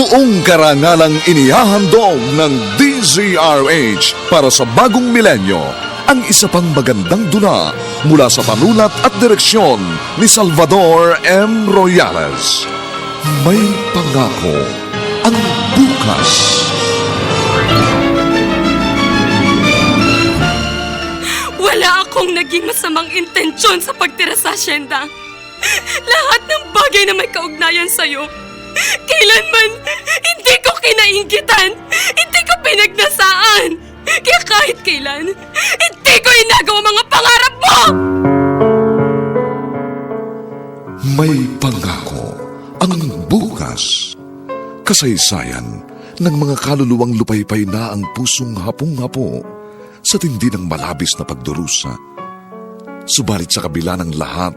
Buong karangalang inihahandog ng DZRH para sa bagong milenyo ang isa pang magandang dula mula sa panulat at direksyon ni Salvador M. Royales. May pangako ang bukas. Wala akong naging masamang intensyon sa pagtira sa asyenda. Lahat ng bagay na may kaugnayan sa'yo, kailanman hindi ko kinainggitan, hindi ko pinagnasaan. Kaya kahit kailan, hindi ko inagawa mga pangarap mo! May pangako ang bukas. Kasaysayan ng mga kaluluwang lupaypay na ang pusong hapong-hapo sa tindi ng malabis na pagdurusa. Subalit sa kabila ng lahat,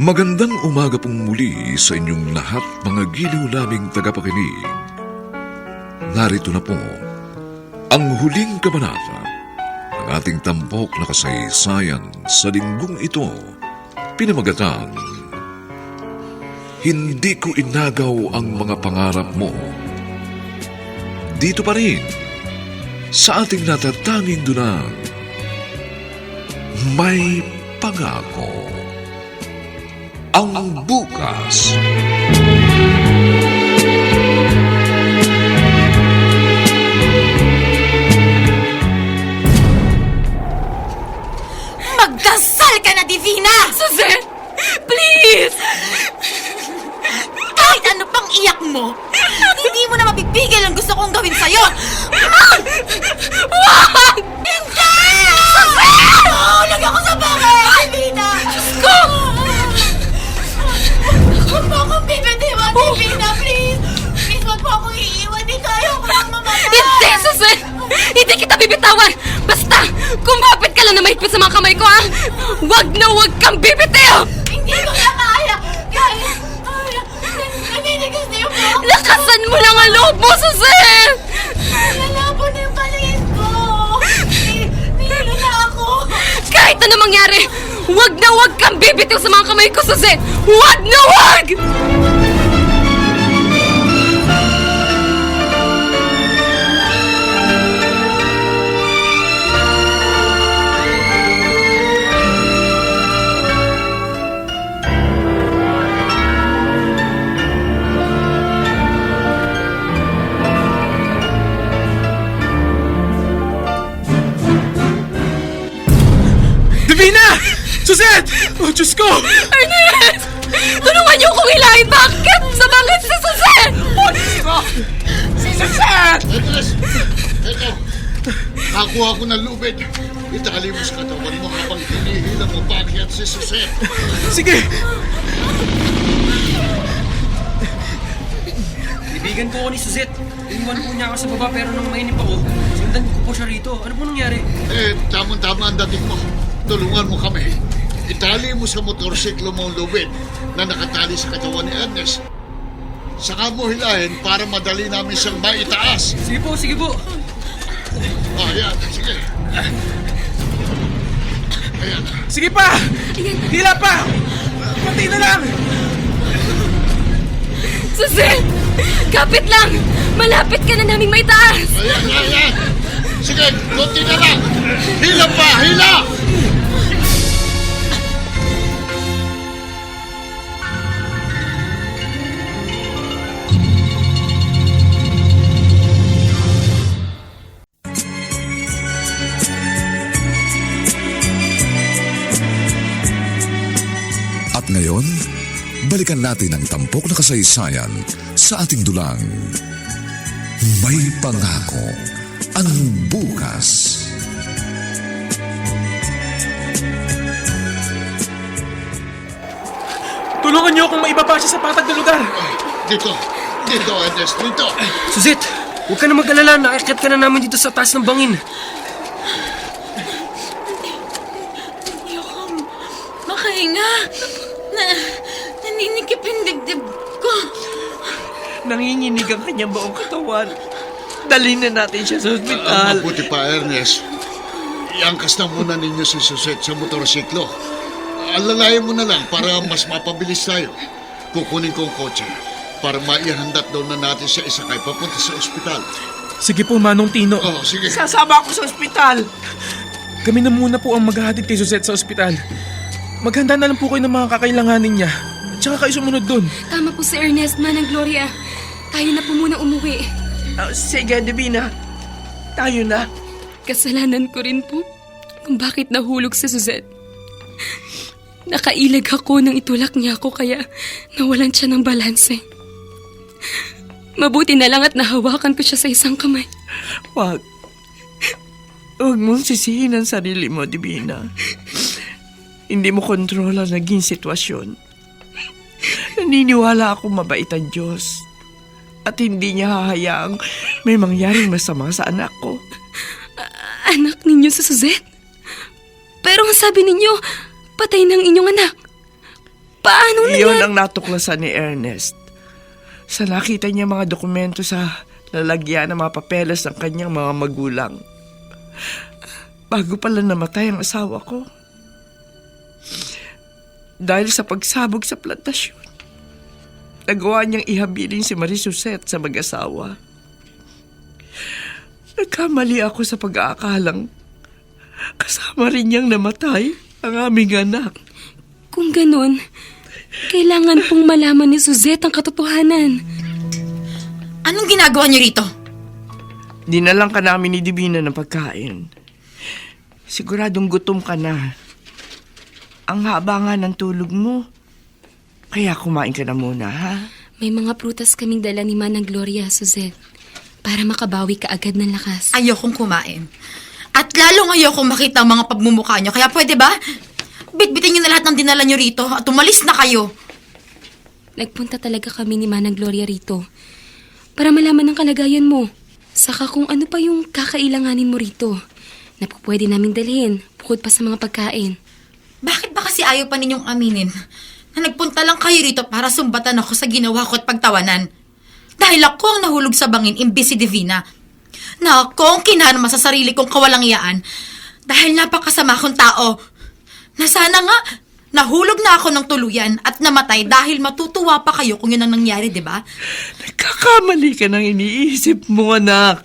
Magandang umaga pong muli sa inyong lahat mga giliw laming tagapakinig. Narito na po ang huling kabanata ng ating tampok na kasaysayan sa linggong ito, pinamagatang Hindi ko inagaw ang mga pangarap mo. Dito pa rin, sa ating natatanging dunang, may pangako ang bukas. Magdasal ka na, Divina! Suzette! Please! Kahit ano pang iyak mo, hindi mo na mapipigil ang gusto kong gawin sa'yo! Wag! Hindi! Mahulog Wag na wag kang bibitiw! Hindi ko na kaya! Kaya! Kaya! Naninigas na yung buhok! Lakasan mo lang ang loob mo, Suzette! Nalabo na yung paligid ko! Ni- Nihilo na ako! Kahit ano mangyari, wag na wag kang bibitiw sa mga kamay ko, Suzette! Wag na wag! Divina! Suzette! Oh, Diyos ko! Ernest! Tulungan niyo akong hilahin! Bakit? Sa bakit si Suzette? Si Suzette! Andres! Ito! Nakuha ko ng lubid. Itali mo sa katawan mo habang hinihila mo at si Suzette. Sige! Ibigan po ako ni Suzette. Iniwan po niya ako sa baba pero nung mainip ako, sinundan ko po siya rito. Ano po nangyari? Eh, tamang-tama ang dating mo. Tulungan mo kami. Itali mo sa motorsiklo mo ang lubid na nakatali sa katawan ni Ernest. Saka mo hilahin para madali namin siyang maitaas. Sige po, sige po. Ah, yan. Sige. Ayan. Sige pa! Hila pa! Konti na lang! Suzette! Kapit lang! Malapit ka na naming may taas! Ayan, ayan! Sige, konti na lang! Hila pa, hila! Balikan natin ang tampok na kasaysayan sa ating dulang. May pangako ang bukas. Tulungan niyo akong maibaba siya sa patag na lugar. Dito, dito, Ernest, dito! Suzette, huwag ka na mag-alala. Nakakit ka na namin dito sa taas ng bangin. Nanginginig ang kanyang buong katawan. Dalhin na natin siya sa Ang ospital. mabuti pa, Ernest. Iangkas na muna ninyo si Susette sa motorsiklo. Alalayan mo na lang para mas mapabilis tayo. Kukunin ko ang kotse para maihandat daw na natin siya isakay papunta sa ospital. Sige po, Manong Tino. Oh, sige. Sasama ako sa ospital. Kami na muna po ang maghahatid kay Suzette sa ospital. Maghanda na lang po kayo ng mga kakailanganin niya. At saka kayo sumunod dun. Tama po si Ernest, Manang Gloria. Tayo na po muna umuwi. Ah, sige, Divina. Tayo na. Kasalanan ko rin po kung bakit nahulog si Suzette. Nakailag ako nang itulak niya ako kaya nawalan siya ng balanse. Mabuti na lang at nahawakan ko siya sa isang kamay. Wag. Huwag mong sisihin ang sarili mo, Divina. Hindi mo kontrol ang naging sitwasyon. Naniniwala ako mabait ang Diyos. At hindi niya hahayaang may mangyaring masama sa anak ko. Anak ninyo si Suzette? Pero ang sabi ninyo, patay ng inyong anak. Paano Iyon nangyari? ang natuklasan ni Ernest. Sa nakita niya mga dokumento sa lalagyan ng mga papeles ng kanyang mga magulang. Bago pala namatay ang asawa ko. Dahil sa pagsabog sa plantasyon, nagawa niyang ihabilin si Marie Suzette sa mag-asawa. Nagkamali ako sa pag-aakalang kasama rin niyang namatay ang aming anak. Kung ganun, kailangan pong malaman ni Suzette ang katotohanan. Anong ginagawa niyo rito? Dinalang ka namin ni Divina ng pagkain. Siguradong gutom ka na. Ang haba nga ng tulog mo. Kaya kumain ka na muna, ha? May mga prutas kaming dala ni Manang Gloria, Suzette. Para makabawi ka agad ng lakas. Ayokong kumain. At lalong ayokong makita ang mga pagmumukha niyo. Kaya pwede ba? Bitbitin niyo na lahat ng dinala niyo rito at umalis na kayo. Nagpunta talaga kami ni Manang Gloria rito. Para malaman ang kalagayan mo. Saka kung ano pa yung kakailanganin mo rito. Na po pwede namin dalhin, bukod pa sa mga pagkain. Bakit ba kasi ayaw pa ninyong aminin na nagpunta lang kayo rito para sumbatan ako sa ginawa ko at pagtawanan? Dahil ako ang nahulog sa bangin imbis si Divina. Na ako ang kinarma sa sarili kong kawalangyaan dahil napakasama akong tao. Na sana nga, nahulog na ako ng tuluyan at namatay dahil matutuwa pa kayo kung yun ang nangyari, di ba? Nagkakamali ka ng iniisip mo, anak.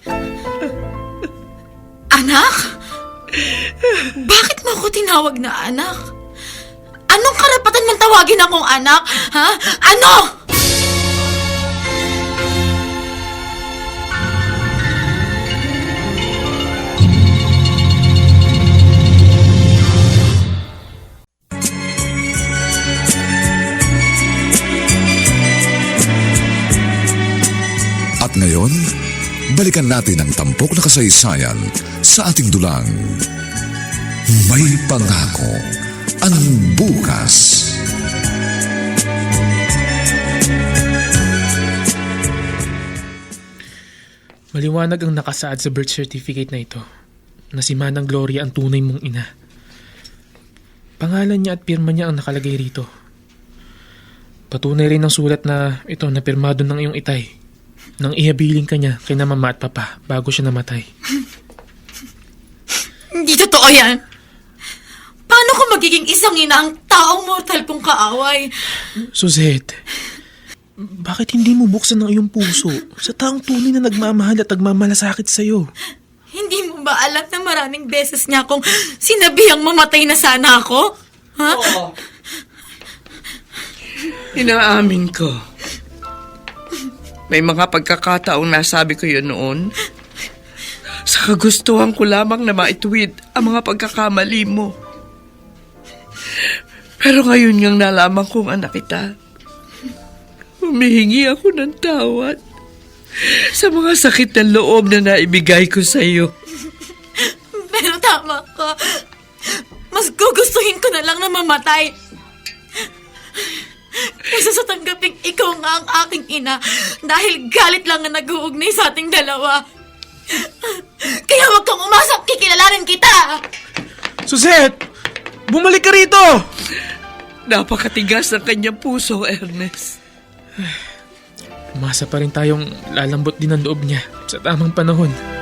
Anak? Bakit mo ako tinawag na anak? Anong karapatan mong tawagin akong anak? Ha? Ano? At ngayon, balikan natin ang tampok na kasaysayan sa ating dulang. May pangako ang bukas. Maliwanag ang nakasaad sa birth certificate na ito na si Manang Gloria ang tunay mong ina. Pangalan niya at pirma niya ang nakalagay rito. Patunay rin ang sulat na ito na pirmado ng iyong itay nang ihabiling ka niya kina mama at papa bago siya namatay. Hindi totoo yan. Paano ko magiging isang ina ang taong mortal kong kaaway? Suzette, bakit hindi mo buksan ang iyong puso sa taong tunay na nagmamahal at nagmamalasakit sa'yo? Hindi mo ba alam na maraming beses niya akong sinabihang mamatay na sana ako? Ha? Inaamin ko. May mga pagkakataong nasabi ko yun noon. Sa kagustuhan ko lamang na maituwid ang mga pagkakamali mo. Pero ngayon ngang nalaman kong anak kita. Humihingi ako ng tawad sa mga sakit ng loob na naibigay ko sa iyo. Pero tama ka. Mas gugustuhin ko na lang na mamatay. Kaysa sa tanggaping ikaw nga ang aking ina dahil galit lang na nag-uugnay sa ating dalawa. Kaya wag kang umasang kikilalanin kita! Suzette! Bumalik ka rito! Napakatigas ng kanyang puso, Ernest. Umasa pa rin tayong lalambot din ang loob niya sa tamang panahon.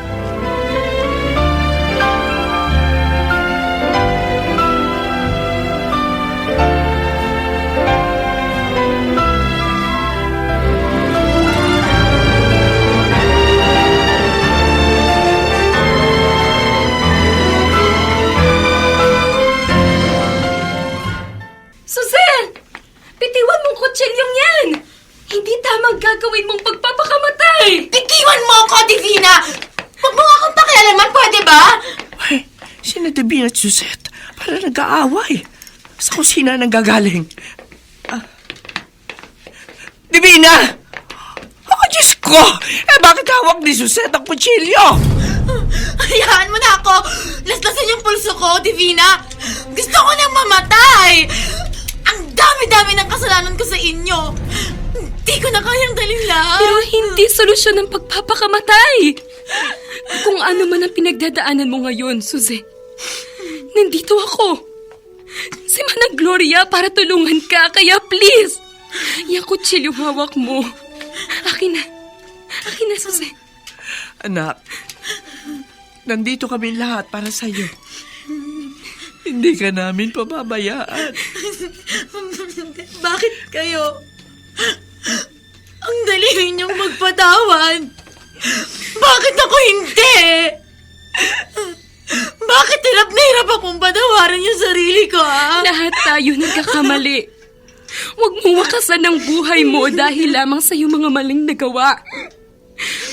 Gagawin mong pagpapakamatay! Bitiwan mo ako, Divina! Huwag mo nga akong pakialaman, pwede ba? Ay, sina Davina at Suzette, para nag-aaway. Sa kusina nang gagaling. Ah. Divina! Oh, Diyos ko! Eh, bakit hawak ni Suzette ang kutsilyo? Hayaan mo na ako! Laslasan yung pulso ko, Divina! Gusto ko nang mamatay! Ang dami-dami ng kasalanan ko sa inyo! Ko na kayang dalhin lahat! Pero hindi solusyon ng pagpapakamatay! Kung ano man ang pinagdadaanan mo ngayon, Suze, nandito ako. Si Manang Gloria para tulungan ka, kaya please, yung kutsilyo hawak mo. Akin na. Akin na, Suze. Anak, nandito kami lahat para sa'yo. Hindi ka namin pababayaan. Bakit kayo? Ang dali ninyong magpatawan! Bakit ako hindi? Bakit hirap na hirap akong patawarin yung sarili ko, ha? Lahat tayo nagkakamali. Huwag mo wakasan ng buhay mo dahil lamang sa iyong mga maling nagawa.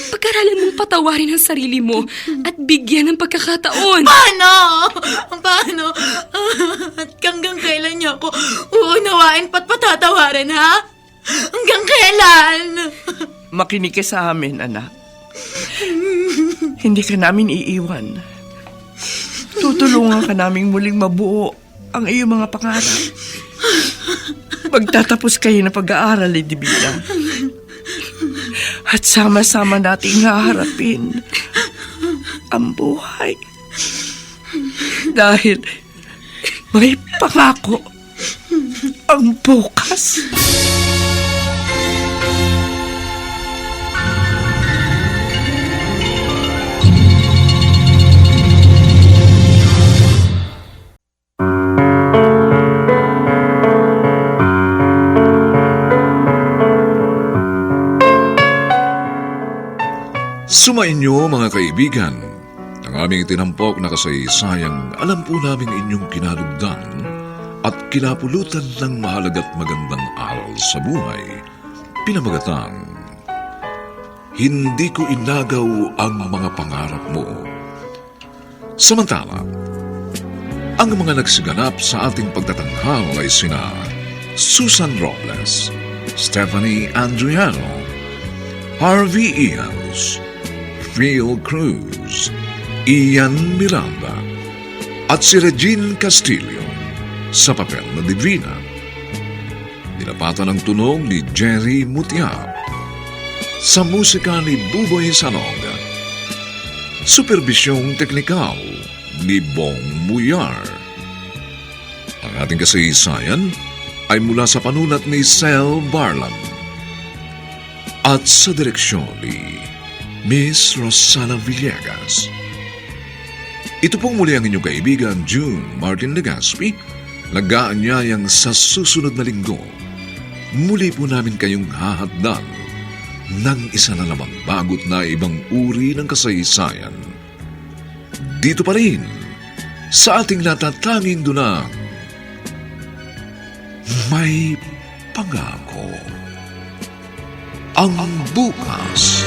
Pag-aralan mong patawarin ang sarili mo at bigyan ng pagkakataon. Paano? Paano? At hanggang kailan niyo ako uunawain pat patatawarin, ha? Hanggang kailan? Makinig ka sa amin, anak. Hindi ka namin iiwan. Tutulungan ka naming muling mabuo ang iyong mga pangarap. Magtatapos kayo ng pag-aaral, eh, Divina. At sama-sama nating haharapin ang buhay. Dahil may pangako ang bukas. Sumainyo mga kaibigan, ang aming tinampok na kasaysayang alam po namin inyong kinalugdan at kinapulutan ng mahalaga't magandang aral sa buhay. Pinamagatang, Hindi ko inagaw ang mga pangarap mo. Samantala, ang mga nagsiganap sa ating pagtatanghal ay sina Susan Robles, Stephanie Andriano, Harvey Ians, Phil Cruz, Ian Miranda, at si Regine Castillo sa papel na Divina. Dinapatan ng tunog ni Jerry Mutiap. Sa musika ni Buboy Sanog. Superbisyong teknikal ni Bong Muyar. Ang ating kasaysayan ay mula sa panulat ni Sel Barlam at sa direksyon ni Miss Rosana Villegas. Ito pong muli ang inyong kaibigan, June Martin Legaspi, nag-aanyayang sa susunod na linggo. Muli po namin kayong hahatdan ng isa na lamang bagot na ibang uri ng kasaysayan. Dito pa rin, sa ating natatanging dunang, may pangako. Ang bukas.